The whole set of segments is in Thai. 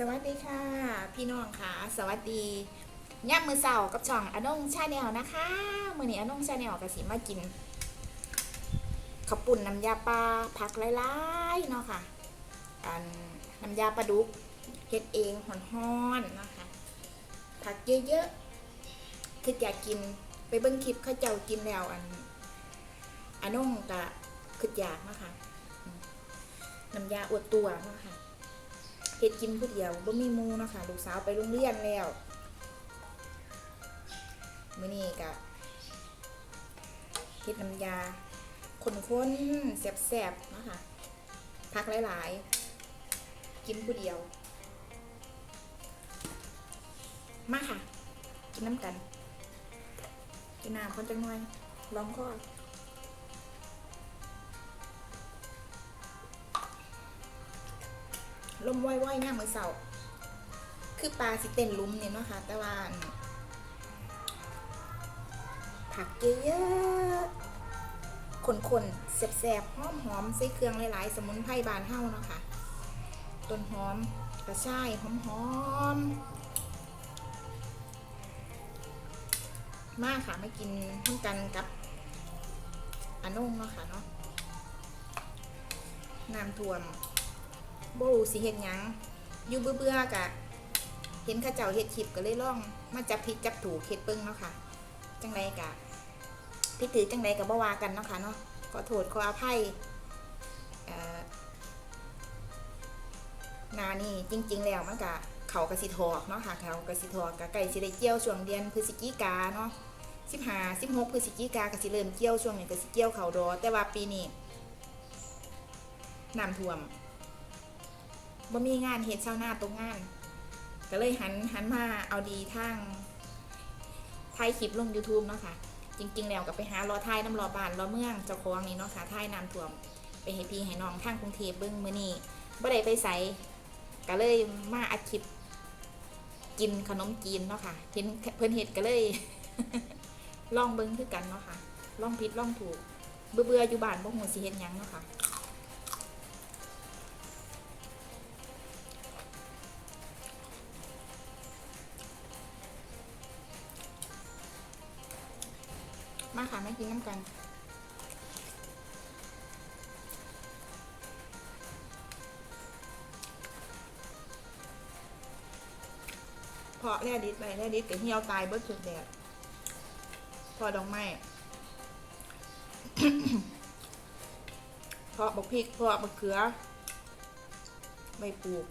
สวัสดีค่ะ พี่น้องค่ะ สวัสดีย่ามมือเสาร์กับช่องอนงชาแนลนะคะมือนี้อนงชาแนลกับสิมากินข้าวปุ่นน้ำยาปลาผักหลายๆเนาะค่ะอันน้ำยาปลาดุกเฮ็ดเองห่อนๆเนาะค่ะผักเยอะๆคืออยากกินไปเบิ้งคลิปเขาเจ้ากินแล้วอันอนงกะคืออยากเนาะค่ะน้ำยาอวดตัวเนาะค่ะ เฮ็ดกินผู้เดียวบ่มีหมู่เนาะค่ะลูกสาวไปโรงเรียนแล้วมื้อนี้ก็เฮ็ดน้ำยาข้นๆแซ่บๆเนาะค่ะพักหลายๆ กินผู้เดียว มาค่ะ กินน้ำกัน กินน้ำคนจังหน่อยลองก่ ลมว่อยๆย่ามือเสาคือปลาสิเต้นลุมเนี่ยเนาะค่ะแต่ว่าอันผักเยอะๆคนๆแสบๆหอมๆใส่เครื่องหลายๆ สมุนไพรบานเฮาเนาะค่ะต้นหอมกระชายหอมๆมากค่ะมากินร่วมกันกับอนุ่งเนาะค่ะเนาะน้ำท่วม บรูสิเห็นหยังอยู่เบื่อๆกะเห็นข้าเจ้าเฮ็ดคลิปก็เลยลอง มาจับผิดจับถูกเฮ็ดเบิ่งเนาะค่ะ จังใดกะพิถือจังใดก็บ่ว่ากันเนาะค่ะเนาะขอโทษขออภัยนานี่จริง ๆ แล้วมันกะเขากระสิทอกเนาะค่ะเขากระสิทอกกะไก่สิได้เกี่ยวช่วงเดือนพฤศจิกาเนาะ15 16พฤศจิกากระสิเริ่มเกี่ยวช่วงนี้ก็สิเกี่ยวเขาดอแต่ว่าปีนี้น้ำท่วม บ่มีงานเฮ็ดเช้าหน้าตรงงาน ก็เลยหันหันมาเอาดีทางถ่ายคลิปลง YouTube เนาะค่ะ จริง ๆ แล้วก็ไปหารอถ่ายน้ำรอบ้านรอเมืองเจ้าของนี่เนาะค่ะถ่ายน้ำท่วม ไปให้พี่ให้น้องทางกรุงเทพเบิ่งมื้อนี้บ่ได้ไปไสก็เลยมาอัดคลิปกินขนมจีนเนาะค่ะเห็นเพิ่นเฮ็ดก็เลย ลองเบิ่งคือกันเนาะค่ะ ลองผิดลองถูก เบื่อๆอยู่บ้านบ่ฮู้สิเฮ็ดหยังเนาะค่ะ มาค่ะมากินน้ำกันเพราะแร่ดิดไปแร่ดิดกับเหี่ยวตายเบิดสุดแดดพอดอกไม้เพาะบักพริกเพาะบักเขือใบปลูก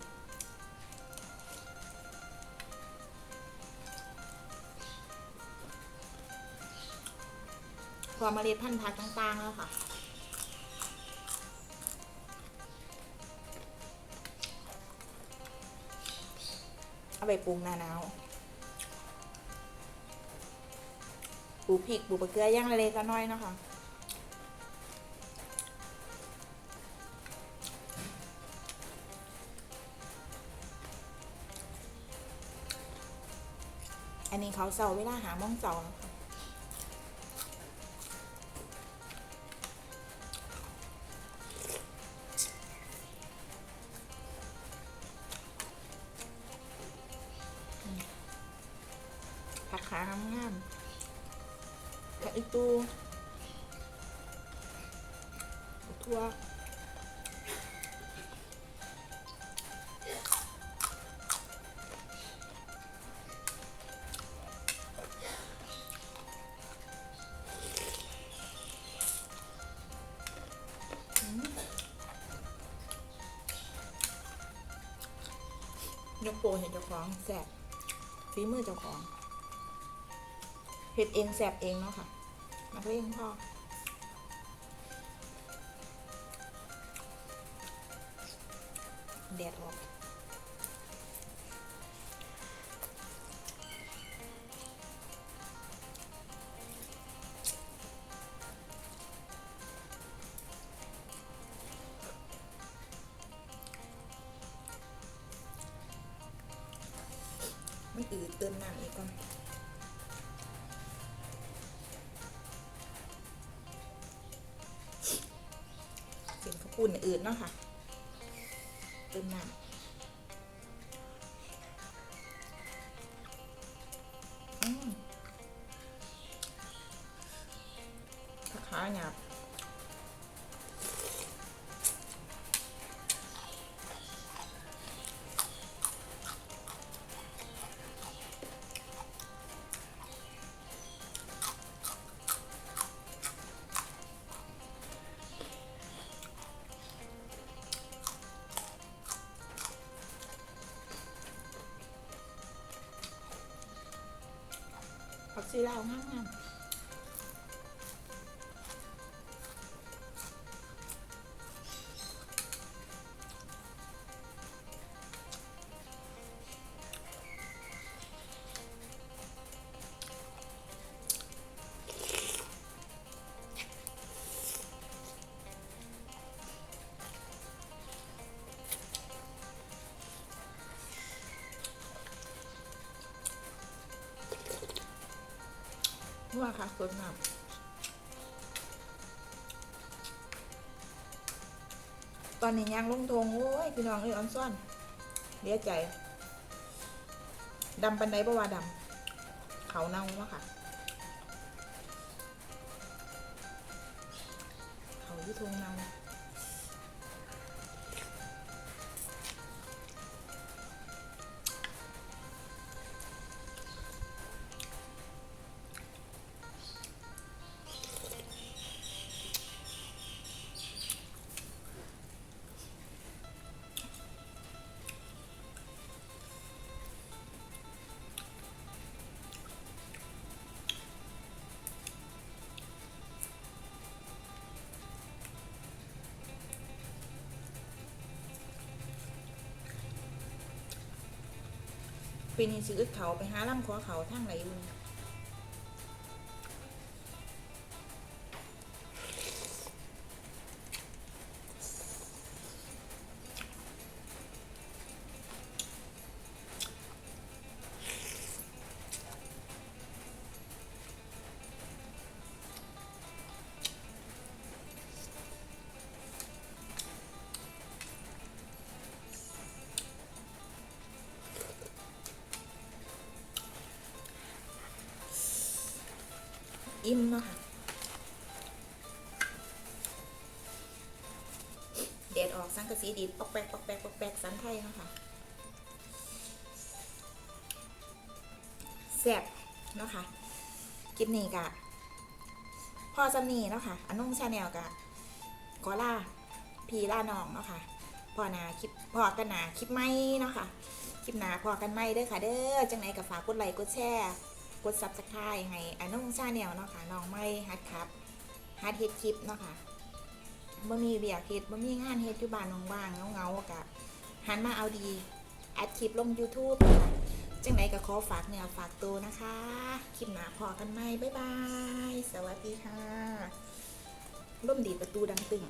พอเมาเมล็ดพันธุ์ผักต่างๆแล้วค่ะเอาไปปรุงหน้าหนาวปลูกพริกปลูกมะเขือย่างเล็กๆน้อยๆนะคะอันนี้เขาเสาเวลาหามองเสาร์นะคะ ๆกับอีตูทั่วยกโปเห็นเจ้าของแสบฝีมือเจ้าของเฮ็ดเองแสบเองเนาะค่ะ มาเองพอแดดออกไม่อืดเติมน้ำอีกก่อน อุ่นอื่นเนาะค่ะเติมน้ำผักขาหยาบ ผักชีลาวงาม ว่าค่ะสดงามตอนนี้ยังลงทงโอ้ยพี่น้องเอ้ยออนซ่อนเลียใจดำปันไดบ่ว่าดำเขาเน่าวะค่ะ เขาที่ทงเน่า ป็นี้สิอึดเขาไปหาล่ำขอเขาทางไหนอยู่ อิ่มเนาะค่ะเด็ดออกสังกะสีดีปอกแปกปอกแปกปอกแปกสันไทยเนาะค่ะแซ่บเนาะค่ะคลิปนี้กะพ่อจำนีเนาะค่ะอนุ่งชาแนลกะขอล่าพีล่าน้องเนาะค่ะพ่อนาคลิปพอกันนาคลิปไม่เนาะค่ะคลิปหนาพอกันไม่เด้อค่ะ เด้อจังไหนกับฝากกดไลค์กดแชร์ กดซับสไครต์ให้อันน้องชาแนลเนาะค่ะน้องไม่ฮัดครับฮัดเฮ็ดคลิปเนาะค่ะบ่มีเบียกเฮ็ดบ่มีงานเฮ็ดอยู่บ้านว่างๆเงาๆกะหันมาเอาดีอัดคลิปลง YouTube ค่ะจังไหนก็ขอฝากเนื้อฝากตัวนะคะ คลิปหน้าพอกันไหมบ๊ายบาย สวัสดีค่ะร่มดีประตูดังตึง